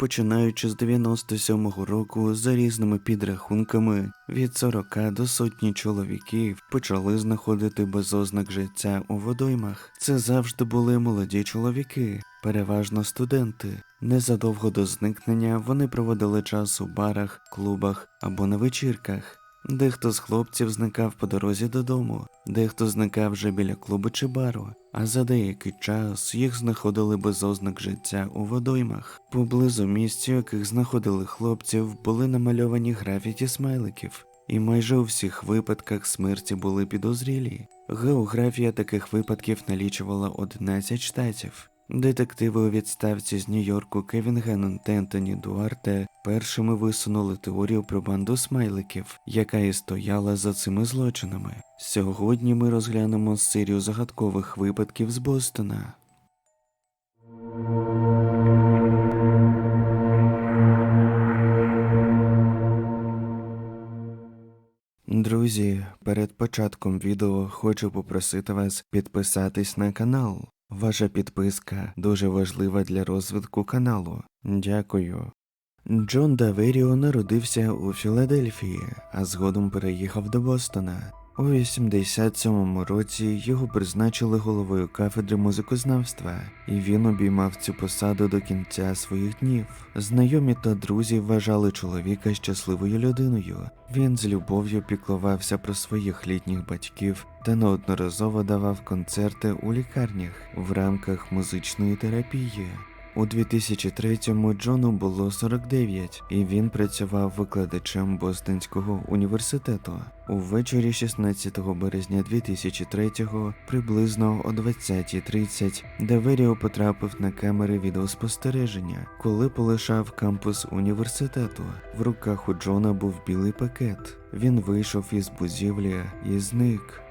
починаючи з 97-го року, за різними підрахунками, від 40 до сотні чоловіків почали знаходити без ознак життя у водоймах. Це завжди були молоді чоловіки, переважно студенти. Незадовго до зникнення вони проводили час у барах, клубах або на вечірках. Дехто з хлопців зникав по дорозі додому, дехто зникав вже біля клубу чи бару, а за деякий час їх знаходили без ознак життя у водоймах. Поблизу місць, яких знаходили хлопців, були намальовані графіті смайликів, і майже у всіх випадках смерті були підозрілі. Географія таких випадків налічувала 11 штатів. Детективи у відставці з Нью-Йорку Кевін Геннон та Ентоні Дуарте першими висунули теорію про банду смайликів, яка і стояла за цими злочинами. Сьогодні ми розглянемо серію загадкових випадків з Бостона. Друзі, перед початком відео хочу попросити вас підписатись на канал. Ваша підписка дуже важлива для розвитку каналу. Дякую. Джон Даверіо народився у Філадельфії, а згодом переїхав до Бостона. У 87-му році його призначили головою кафедри музикознавства, і він обіймав цю посаду до кінця своїх днів. Знайомі та друзі вважали чоловіка щасливою людиною. Він з любов'ю піклувався про своїх літніх батьків та неодноразово давав концерти у лікарнях в рамках музичної терапії. У 2003-му Джону було 49, і він працював викладачем Бостонського університету. Увечері 16 березня 2003-го, приблизно о 20.30, Деверіо потрапив на камери відеоспостереження, коли полишав кампус університету. В руках у Джона був білий пакет. Він вийшов із будівлі і зник.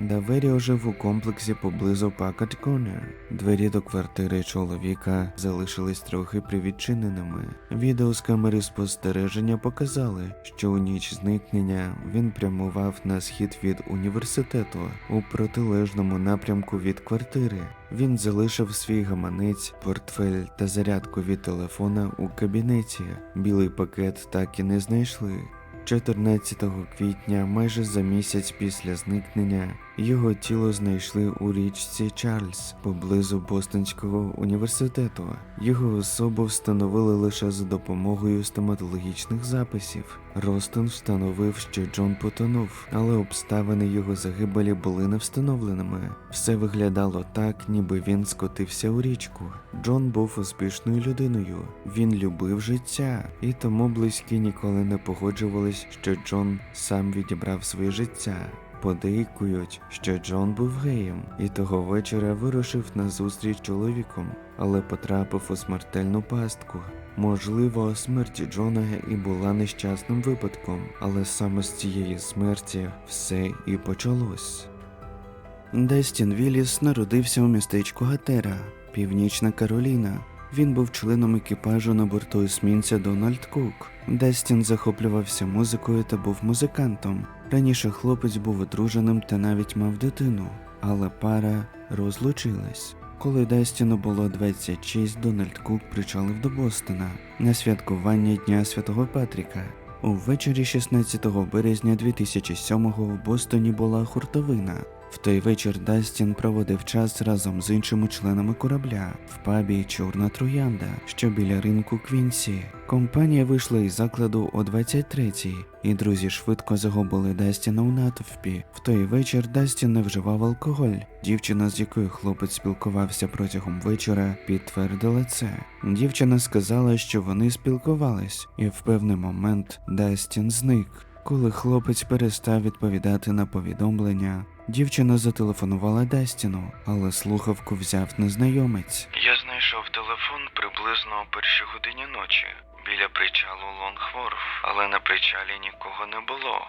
Даверіо жив у комплексі поблизу Пакат Корнер. Двері до квартири чоловіка залишились трохи привідчиненими. Відео з камери спостереження показали, що у ніч зникнення він прямував на схід від університету у протилежному напрямку від квартири. Він залишив свій гаманець, портфель та зарядку від телефона у кабінеті. Білий пакет так і не знайшли. 14 квітня, майже за місяць після зникнення, його тіло знайшли у річці Чарльз поблизу Бостонського університету. Його особу встановили лише за допомогою стоматологічних записів. Ростон встановив, що Джон потонув, але обставини його загибелі були не встановленими. Все виглядало так, ніби він скотився у річку. Джон був успішною людиною. Він любив життя, і тому близькі ніколи не погоджувались, що Джон сам відібрав своє життя. Подейкують, що Джон був геєм і того вечора вирушив на зустріч чоловіком, але потрапив у смертельну пастку. Можливо, смерть Джона і була нещасним випадком, але саме з цієї смерті все і почалось. Дестін Вілліс народився у містечку Гатера, Північна Кароліна. Він був членом екіпажу на борту есмінця Дональд Кук. Дестін захоплювався музикою та був музикантом. Раніше хлопець був одруженим та навіть мав дитину, але пара розлучилась. Коли Дестіну було 26, Дональд Кук причалив до Бостона на святкування Дня Святого Патріка. Увечері 16 березня 2007-го в Бостоні була хуртовина. В той вечір Дастін проводив час разом з іншими членами корабля в пабі Чорна Троянда, що біля ринку Квінсі. Компанія вийшла із закладу о 23-й, і друзі швидко загубили Дастіна у натовпі. В той вечір Дастін не вживав алкоголь. Дівчина, з якою хлопець спілкувався протягом вечора, підтвердила це. Дівчина сказала, що вони спілкувались, і в певний момент Дастін зник. Коли хлопець перестав відповідати на повідомлення, дівчина зателефонувала Дастіну, але слухавку взяв незнайомець. Я знайшов телефон приблизно о першій годині ночі біля причалу Лонгворф, але на причалі нікого не було.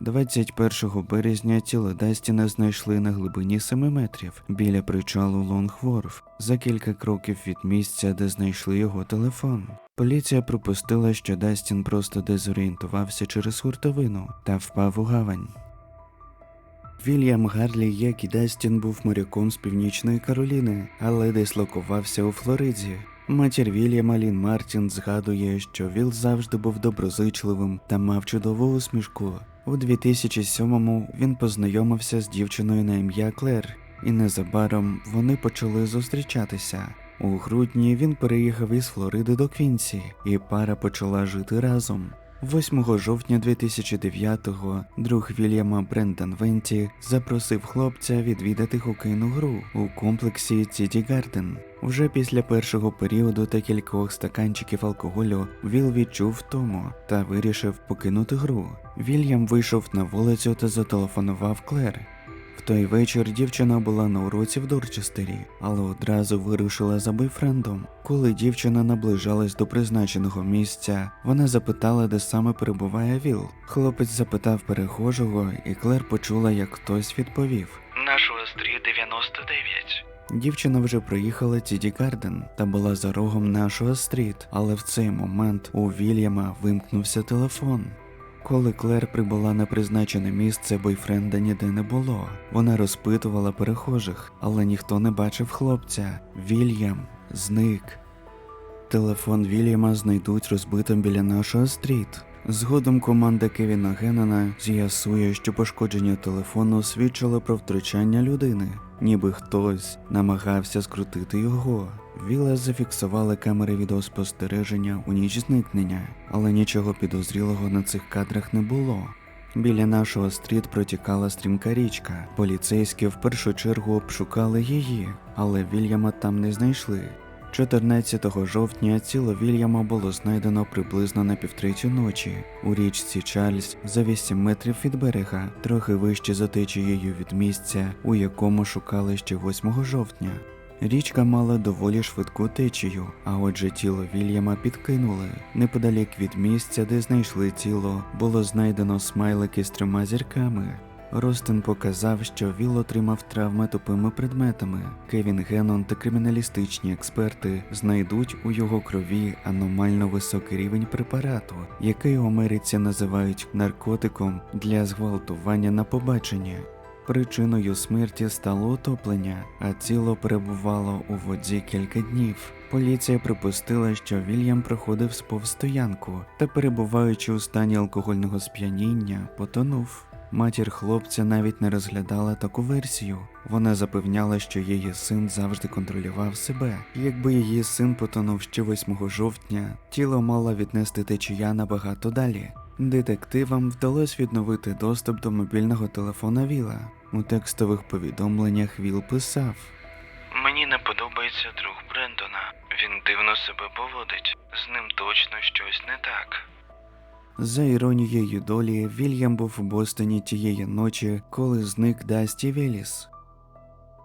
21 березня тіло Дастіна знайшли на глибині 7 метрів біля причалу Лонгворф за кілька кроків від місця, де знайшли його телефон. Поліція припустила, що Дастін просто дезорієнтувався через хуртовину та впав у гавань. Вільям Гарлі, як і Дастін, був моряком з північної Кароліни, але дислокувався у Флориді. Матір Вільяма Лін Мартін згадує, що Віл завжди був доброзичливим та мав чудову усмішку. У 2007-му він познайомився з дівчиною на ім'я Клер, і незабаром вони почали зустрічатися. У грудні він переїхав із Флориди до Квінсі, і пара почала жити разом. 8 жовтня 2009-го друг Вільяма Брендан Венті запросив хлопця відвідати хокейну гру у комплексі Тіді Гарден. Вже після першого періоду та кількох стаканчиків алкоголю Віл відчув втому та вирішив покинути гру. Вільям вийшов на вулицю та зателефонував Клер. В той вечір дівчина була на уроці в Дорчестері, але одразу вирушила за бойфрендом. Коли дівчина наближалась до призначеного місця, вона запитала, де саме перебуває Віл. Хлопець запитав перехожого, і Клер почула, як хтось відповів. Наш острій 99. Дівчина вже проїхала Тіді Гарден та була за рогом нашого стріт, але в цей момент у Вільяма вимкнувся телефон. Коли Клер прибула на призначене місце, бойфренда ніде не було. Вона розпитувала перехожих, але ніхто не бачив хлопця. Вільям зник. Телефон Вільяма знайдуть розбитим біля нашого стріт. Згодом команда Кевіна Геннона з'ясує, що пошкодження телефону свідчило про втручання людини, ніби хтось намагався скрутити його. Віла зафіксували камери відеоспостереження у ніч зникнення, але нічого підозрілого на цих кадрах не було. Біля нашого стріт протікала стрімка річка. Поліцейські в першу чергу обшукали її, але Вільяма там не знайшли. 14 жовтня тіло Вільяма було знайдено приблизно на півтретю ночі у річці Чарльз за 8 метрів від берега, трохи вище за течією від місця, у якому шукали ще 8 жовтня. Річка мала доволі швидку течію, а отже тіло Вільяма підкинули. Неподалік від місця, де знайшли тіло, було знайдено смайлики з трьома зірками. Ростин показав, що Віл отримав травми тупими предметами. Кевін Геннон та криміналістичні експерти знайдуть у його крові аномально високий рівень препарату, який у Америці називають наркотиком для зґвалтування на побачення. Причиною смерті стало утоплення, а тіло перебувало у воді кілька днів. Поліція припустила, що Вільям проходив сповстоянку та, перебуваючи у стані алкогольного сп'яніння, потонув. Матір хлопця навіть не розглядала таку версію. Вона запевняла, що її син завжди контролював себе. Якби її син потонув ще 8 жовтня, тіло мало віднести течія набагато далі. Детективам вдалося відновити доступ до мобільного телефона Віла. У текстових повідомленнях Віл писав. Мені не подобається друг Брендона. Він дивно себе поводить. З ним точно щось не так. За іронією долі, Вільям був у Бостоні тієї ночі, коли зник Дасті Веліс.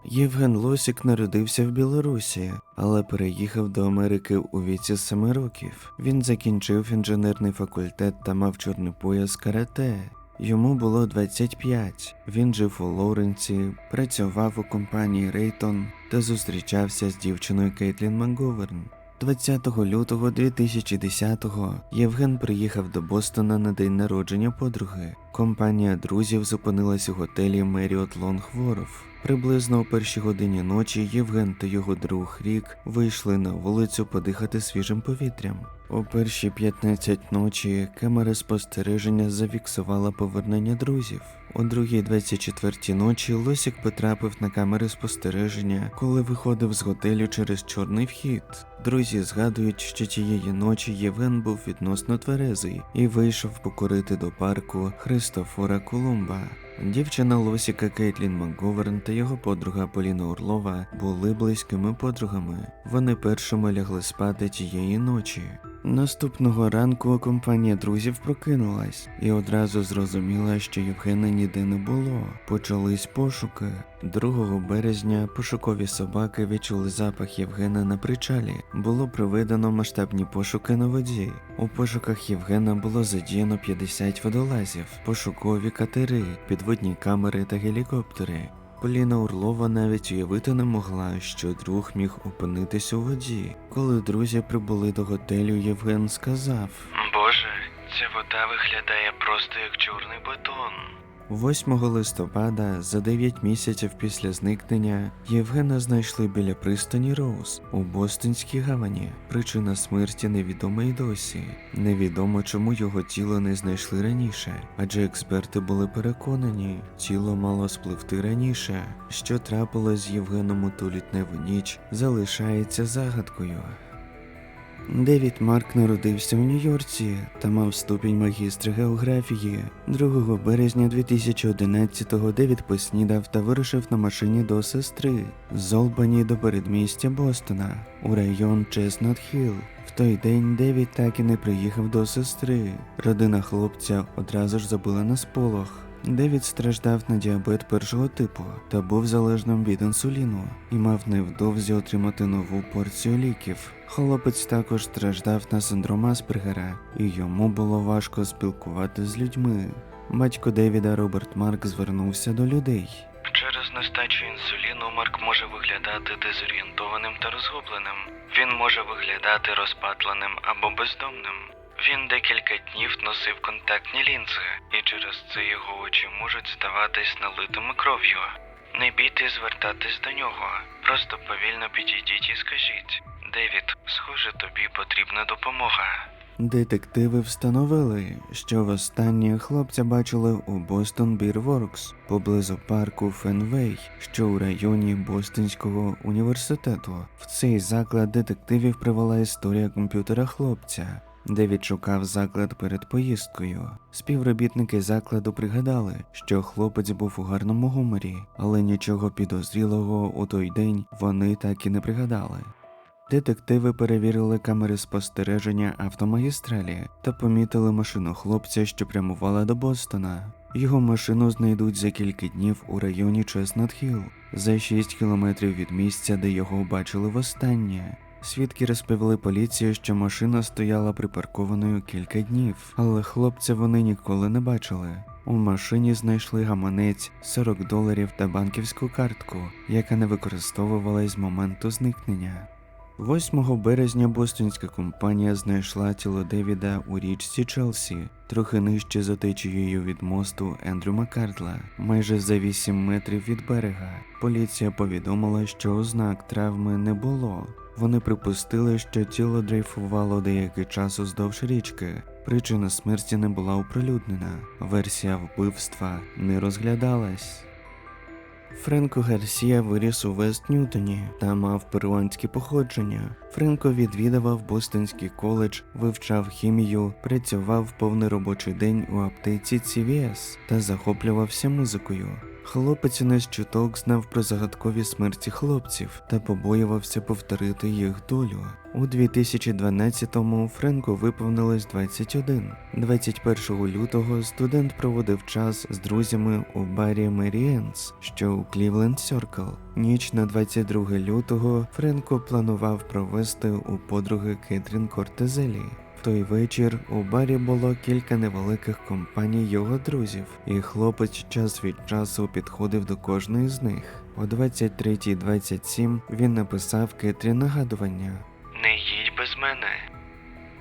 Євген Лосік народився в Білорусі, але переїхав до Америки у віці семи років. Він закінчив інженерний факультет та мав чорний пояс карате. Йому було 25. Він жив у Лоренці, працював у компанії Рейтон та зустрічався з дівчиною Кейтлін Макговерн. 20 лютого 2010-го Євген приїхав до Бостона на день народження подруги. Компанія друзів зупинилась у готелі Меріот Лонгворф. Приблизно о першій годині ночі Євген та його друг Рік вийшли на вулицю подихати свіжим повітрям. О першій 15 ночі камера спостереження зафіксувала повернення друзів. О другій 24 ночі Лосік потрапив на камери спостереження, коли виходив з готелю через чорний вхід. Друзі згадують, що тієї ночі Євген був відносно тверезий і вийшов покорити до парку Христофора Колумба. Дівчина Лосіка Кейтлін Макговерн та його подруга Поліна Орлова були близькими подругами. Вони першими лягли спати тієї ночі. Наступного ранку компанія друзів прокинулась і одразу зрозуміла, що Євгена ніде не було. Почались пошуки. 2 березня пошукові собаки відчули запах Євгена на причалі. Було проведено масштабні пошуки на воді. У пошуках Євгена було задіяно 50 водолазів, пошукові катери, підводні камери та гелікоптери. Поліна Орлова навіть уявити не могла, що друг міг опинитись у воді. Коли друзі прибули до готелю, Євген сказав: Боже, ця вода виглядає просто як чорний бетон. 8 листопада, за 9 місяців після зникнення, Євгена знайшли біля пристані Роуз у Бостонській гавані. Причина смерті невідома й досі. Невідомо, чому його тіло не знайшли раніше, адже експерти були переконані, тіло мало спливти раніше. Що трапилось з Євгеном у ту літневу ніч, залишається загадкою. Девід Марк народився у Нью-Йорці та мав ступінь магістра географії. 2 березня 2011-го Девід поснідав та вирушив на машині до сестри з Олбані до передмістя Бостона у район Чеснот Хілл. В той день Девід так і не приїхав до сестри. Родина хлопця одразу ж забила на сполох. Девід страждав на діабет першого типу та був залежним від інсуліну і мав невдовзі отримати нову порцію ліків. Хлопець також страждав на синдром Аспергера, і йому було важко спілкувати з людьми. Батько Девіда Роберт Марк звернувся до людей. Через нестачу інсуліну Марк може виглядати дезорієнтованим та розгубленим. Він може виглядати розпатленим або бездомним. Він декілька днів носив контактні лінзи, і через це його очі можуть здаватись налитими кров'ю. Не бійтесь звертатись до нього. Просто повільно підійдіть і скажіть: Девід, схоже, тобі потрібна допомога. Детективи встановили, що востаннє хлопця бачили у Бостон Бір Воркс поблизу парку Фенвей, що у районі Бостонського університету. В цей заклад детективів привела історія комп'ютера хлопця. Де відшукав заклад перед поїздкою. Співробітники закладу пригадали, що хлопець був у гарному гуморі, але нічого підозрілого у той день вони так і не пригадали. Детективи перевірили камери спостереження автомагістралі та помітили машину хлопця, що прямувала до Бостона. Його машину знайдуть за кілька днів у районі Чеснот Хілл, за 6 кілометрів від місця, де його бачили востаннє. Свідки розповіли поліції, що машина стояла припаркованою кілька днів, але хлопця вони ніколи не бачили. У машині знайшли гаманець, 40 доларів та банківську картку, яка не використовувалась з моменту зникнення. 8 березня бостонська компанія знайшла тіло Девіда у річці Челсі, трохи нижче за течією від мосту Ендрю Маккардла, майже за 8 метрів від берега. Поліція повідомила, що ознак травми не було. Вони припустили, що тіло дрейфувало деякий час уздовж річки. Причина смерті не була оприлюднена. Версія вбивства не розглядалась. Френко Гарсія виріс у Вест Ньютоні та мав перуанське походження. Френко відвідував Бостонський коледж, вивчав хімію, працював повний робочий день у аптеці CVS та захоплювався музикою. Хлопець не чуток знав про загадкові смерті хлопців та побоювався повторити їх долю. У 2012-му Френку виповнилось 21. 21 лютого студент проводив час з друзями у барі Меріенс, що у Клівленд Сьоркл. Ніч на 22 лютого Френко планував провести у подруги Кетрін Кортезелі. Той вечір у барі було кілька невеликих компаній його друзів, і хлопець час від часу підходив до кожної з них. О 23.27 він написав Кетрі нагадування. Не їдь без мене.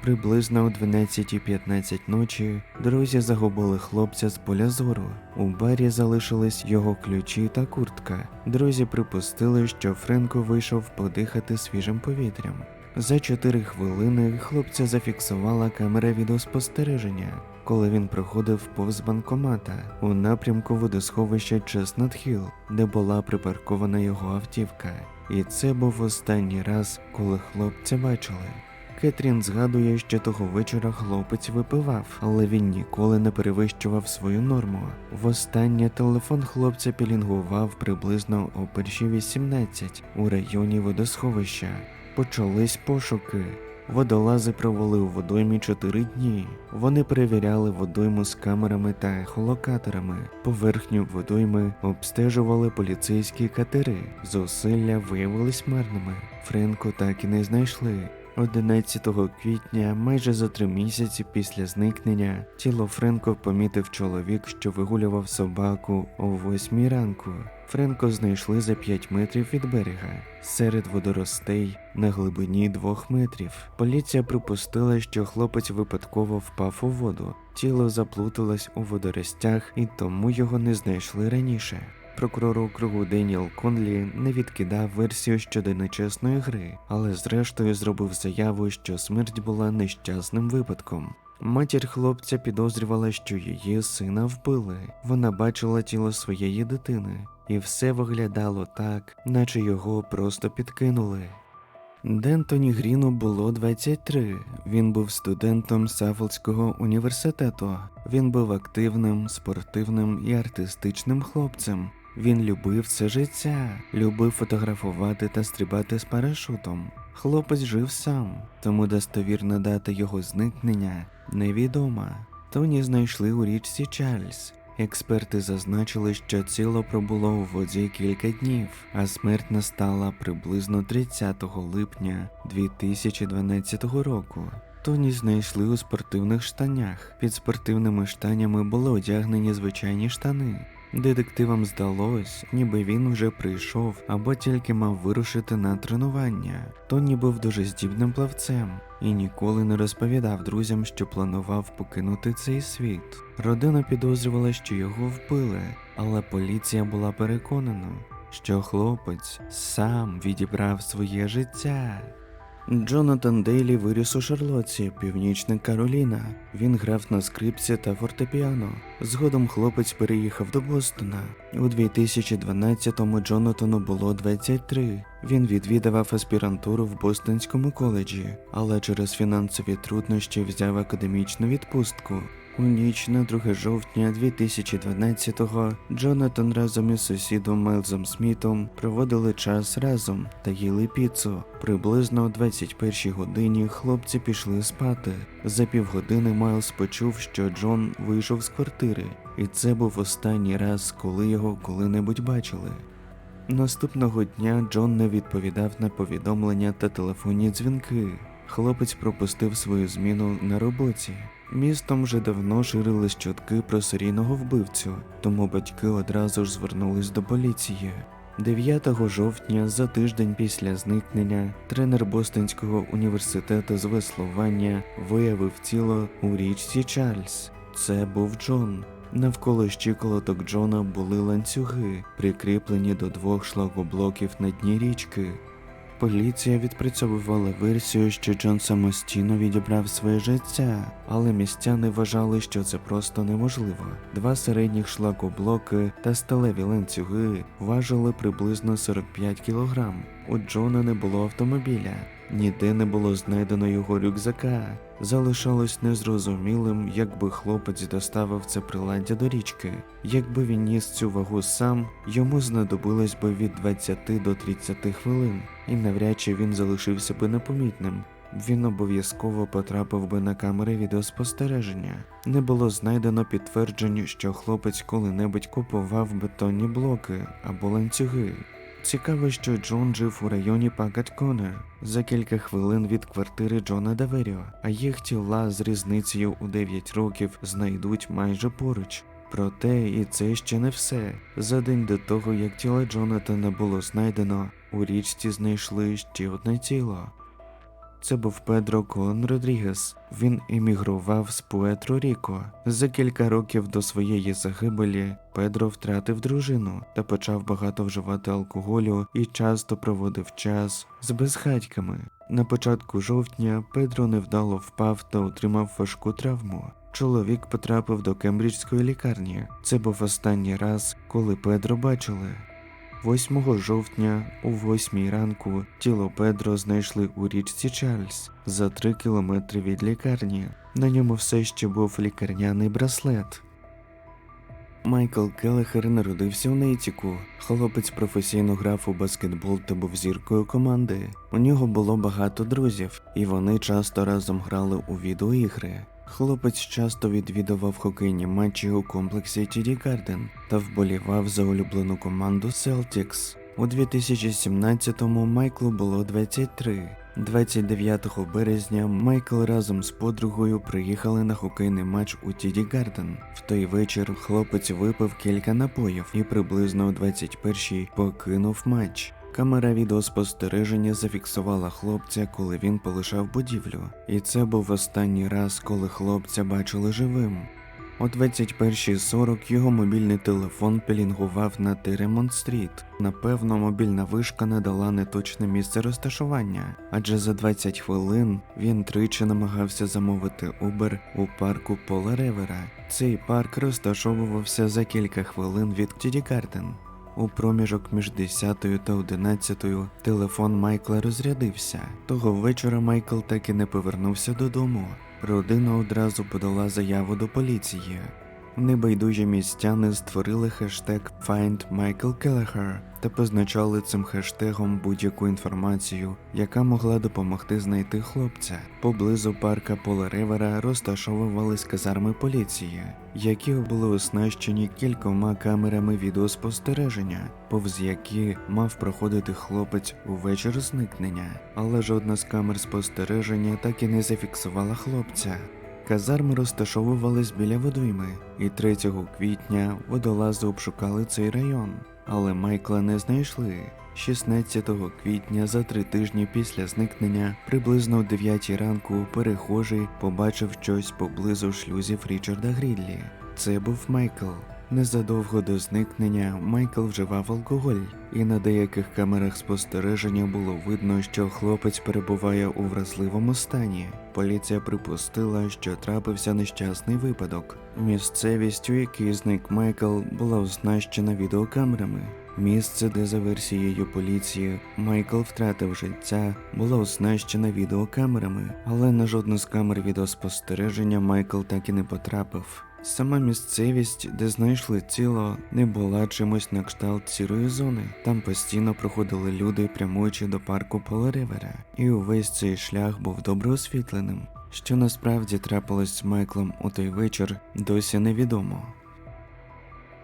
Приблизно о 12.15 ночі друзі загубили хлопця з поля зору. У барі залишились його ключі та куртка. Друзі припустили, що Френко вийшов подихати свіжим повітрям. За 4 хвилини хлопця зафіксувала камера відеоспостереження, коли він проходив повз банкомата у напрямку водосховища Чеснот Хілл, де була припаркована його автівка. І це був останній раз, коли хлопця бачили. Кетрін згадує, що того вечора хлопець випивав, але він ніколи не перевищував свою норму. Востаннє телефон хлопця пілінгував приблизно о першій 18 у районі водосховища. Почались пошуки. Водолази провели у водоймі чотири дні. Вони перевіряли водойму з камерами та ехолокаторами. Поверхню водойми обстежували поліцейські катери. Зусилля виявились марними. Френко так і не знайшли. 11 квітня, майже за три місяці після зникнення, тіло Френко помітив чоловік, що вигулював собаку о 8 ранку. Френко знайшли за 5 метрів від берега, серед водоростей на глибині 2 метрів. Поліція припустила, що хлопець випадково впав у воду. Тіло заплуталось у водоростях і тому його не знайшли раніше. Прокурор округу Деніел Конлі не відкидав версію щодо нечесної гри, але зрештою зробив заяву, що смерть була нещасним випадком. Матір хлопця підозрювала, що її сина вбили. Вона бачила тіло своєї дитини, і все виглядало так, наче його просто підкинули. Дентоні Гріну було 23. Він був студентом Саффолдського університету. Він був активним, спортивним і артистичним хлопцем. Він любив це життя, любив фотографувати та стрибати з парашутом. Хлопець жив сам, тому достовірна дата його зникнення невідома. Тоні знайшли у річці Чарльз. Експерти зазначили, що тіло пробуло у воді кілька днів, а смерть настала приблизно 30 липня 2012 року. Тоні знайшли у спортивних штанях. Під спортивними штанями були одягнені звичайні штани. Детективам здалось, ніби він вже прийшов або тільки мав вирушити на тренування. Тоні був дуже здібним плавцем і ніколи не розповідав друзям, що планував покинути цей світ. Родина підозрювала, що його вбили, але поліція була переконана, що хлопець сам відібрав своє життя. Джонатан Дейлі виріс у Шарлотці, Північна Кароліна. Він грав на скрипці та фортепіано. Згодом хлопець переїхав до Бостона. У 2012-му Джонатану було 23. Він відвідував аспірантуру в Бостонському коледжі, але через фінансові труднощі взяв академічну відпустку. У ніч на 2 жовтня 2012-го Джонатан разом із сусідом Майлзом Смітом проводили час разом та їли піцу. Приблизно о 21 годині хлопці пішли спати. За півгодини Майлз почув, що Джон вийшов з квартири, і це був останній раз, коли його коли-небудь бачили. Наступного дня Джон не відповідав на повідомлення та телефонні дзвінки. Хлопець пропустив свою зміну на роботі. Містом вже давно ширились чутки про серійного вбивцю, тому батьки одразу ж звернулись до поліції. 9 жовтня, за тиждень після зникнення, тренер Бостонського університету з веслування виявив тіло у річці Чарльз. Це був Джон. Навколо щиколоток Джона були ланцюги, прикріплені до двох шлагоблоків на дні річки. Поліція відпрацьовувала версію, що Джон самостійно відібрав своє життя, але містяни вважали, що це просто неможливо. Два середніх шлагоблоки та сталеві ланцюги важили приблизно 45 кілограм. У Джона не було автомобіля, ніде не було знайдено його рюкзака. Залишалось незрозумілим, якби хлопець доставив це приладдя до річки. Якби він ніс цю вагу сам, йому знадобилось би від 20 до 30 хвилин, і навряд чи він залишився би непомітним. Він обов'язково потрапив би на камери відеоспостереження. Не було знайдено підтверджень, що хлопець коли-небудь купував бетонні блоки або ланцюги. Цікаво, що Джон жив у районі Пагат Конер за кілька хвилин від квартири Джона Даверіо, а їх тіла з різницею у 9 років знайдуть майже поруч. Проте і це ще не все. За день до того, як тіло Джонатана було знайдено, у річці знайшли ще одне тіло. Це був Педро Кон Родрігес. Він емігрував з Пуетро Ріко. За кілька років до своєї загибелі Педро втратив дружину та почав багато вживати алкоголю і часто проводив час з безхатьками. На початку жовтня Педро невдало впав та отримав важку травму. Чоловік потрапив до Кембриджської лікарні. Це був останній раз, коли Педро бачили. 8 жовтня о 8 ранку тіло Педро знайшли у річці Чарльз за 3 кілометри від лікарні. На ньому все ще був лікарняний браслет. Майкл Келлехер народився у Нейтіку. Хлопець професійно грав у баскетбол та був зіркою команди. У нього було багато друзів, і вони часто разом грали у відеоігри. Хлопець часто відвідував хокейні матчі у комплексі TD Garden та вболівав за улюблену команду Celtics. У 2017-му Майклу було 23. 29 березня Майкл разом з подругою приїхали на хокейний матч у Тіді Гарден. В той вечір хлопець випив кілька напоїв і приблизно о 21-й покинув матч. Камера відеоспостереження зафіксувала хлопця, коли він полишав будівлю, і це був останній раз, коли хлопця бачили живим. О 21.40 його мобільний телефон пілінгував на Теремонт Стріт. Напевно, мобільна вишка не дала неточне місце розташування, адже за 20 хвилин він тричі намагався замовити Uber у парку Пола Ревера. Цей парк розташовувався за кілька хвилин від Тіді Гарден. У проміжок між 10 та 11 телефон Майкла розрядився. Того вечора Майкл так і не повернувся додому. Родина одразу подала заяву до поліції. Небайдужі містяни створили хештег Find Michael Kelleher та позначали цим хештегом будь-яку інформацію, яка могла допомогти знайти хлопця. Поблизу парка Пола Ревера розташовувались казарми поліції, які були оснащені кількома камерами відеоспостереження, повз які мав проходити хлопець у вечір зникнення, але жодна з камер спостереження так і не зафіксувала хлопця. Казарми розташовувались біля водойми, і 3 квітня водолази обшукали цей район, але Майкла не знайшли. 16 квітня, за три тижні після зникнення, приблизно о 9 ранку, перехожий побачив щось поблизу шлюзів Річарда Грідлі. Це був Майкл. Незадовго до зникнення Майкл вживав алкоголь, і на деяких камерах спостереження було видно, що хлопець перебуває у вразливому стані. Поліція припустила, що трапився нещасний випадок. Місцевість, у якій зник Майкл, була оснащена відеокамерами. Місце, де за версією поліції Майкл втратив життя, було оснащене відеокамерами, але на жодну з камер відеоспостереження Майкл так і не потрапив. Сама місцевість, де знайшли тіло, не була чимось на кшталт сірої зони. Там постійно проходили люди, прямуючи до парку Полеревера, і увесь цей шлях був добре освітленим. Що насправді трапилось з Майклом у той вечір, досі невідомо.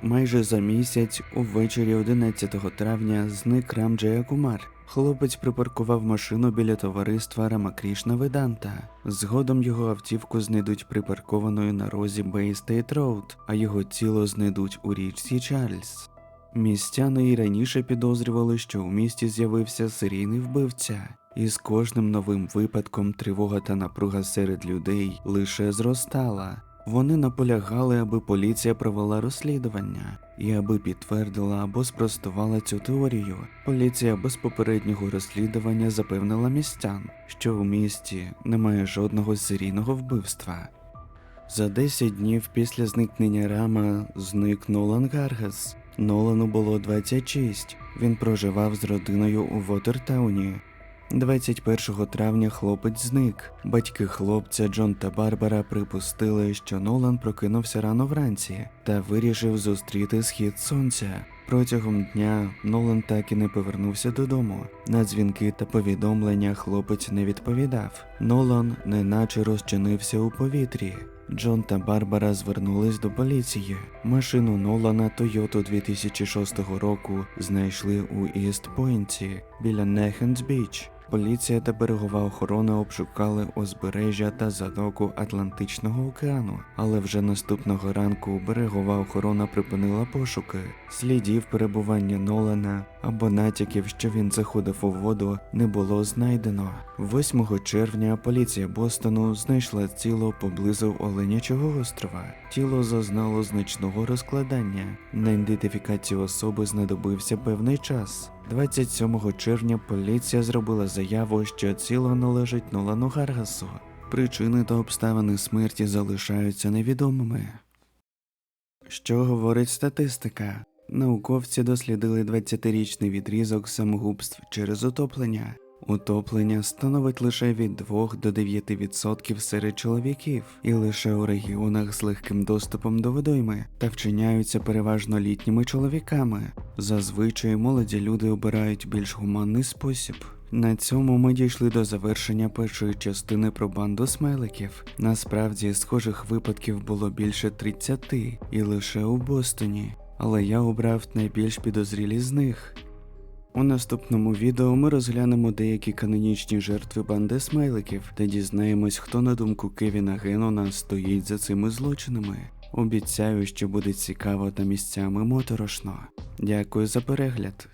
Майже за місяць, увечері 11 травня, зник Рам Джея Кумар. Хлопець припаркував машину біля товариства Рамакрішна Веданта. Згодом його автівку знайдуть припаркованою на розі Бей Стейт Роуд, а його тіло знайдуть у річці Чарльз. Містяни і раніше підозрювали, що у місті з'явився серійний вбивця, і з кожним новим випадком тривога та напруга серед людей лише зростала. Вони наполягали, аби поліція провела розслідування і аби підтвердила або спростувала цю теорію. Поліція без попереднього розслідування запевнила містян, що у місті немає жодного серійного вбивства. За 10 днів після зникнення Рама зник Нолан Гаргас. Нолану було 26. Він проживав з родиною у Вотертауні. 21 травня хлопець зник. Батьки хлопця Джон та Барбара припустили, що Нолан прокинувся рано вранці та вирішив зустріти схід сонця. Протягом дня Нолан так і не повернувся додому. На дзвінки та повідомлення хлопець не відповідав. Нолан неначе розчинився у повітрі. Джон та Барбара звернулись до поліції. Машину Нолана Toyota 2006 року знайшли у Іст-Пойнті біля Нехенс Біч. Поліція та берегова охорона обшукали узбережжя та затоку Атлантичного океану, але вже наступного ранку берегова охорона припинила пошуки. Слідів перебування Нолана або натяків, що він заходив у воду, не було знайдено. 8 червня поліція Бостону знайшла тіло поблизу Оленячого острова. Тіло зазнало значного розкладання. На ідентифікацію особи знадобився певний час. 27 червня поліція зробила заяву, що тіло належить Нолану Гаргасу. Причини та обставини смерті залишаються невідомими. Що говорить статистика? Науковці дослідили 20-річний відрізок самогубств через утоплення. Утоплення становить лише від 2 до 9% серед чоловіків, і лише у регіонах з легким доступом до водойми та вчиняються переважно літніми чоловіками. Зазвичай молоді люди обирають більш гуманний спосіб. На цьому ми дійшли до завершення першої частини про банду смайликів. Насправді, схожих випадків було більше 30, і лише у Бостоні. Але я обрав найбільш підозрілі з них. У наступному відео ми розглянемо деякі канонічні жертви банди смайликів та дізнаємось, хто на думку Кевіна Генона стоїть за цими злочинами. Обіцяю, що буде цікаво та місцями моторошно. Дякую за перегляд.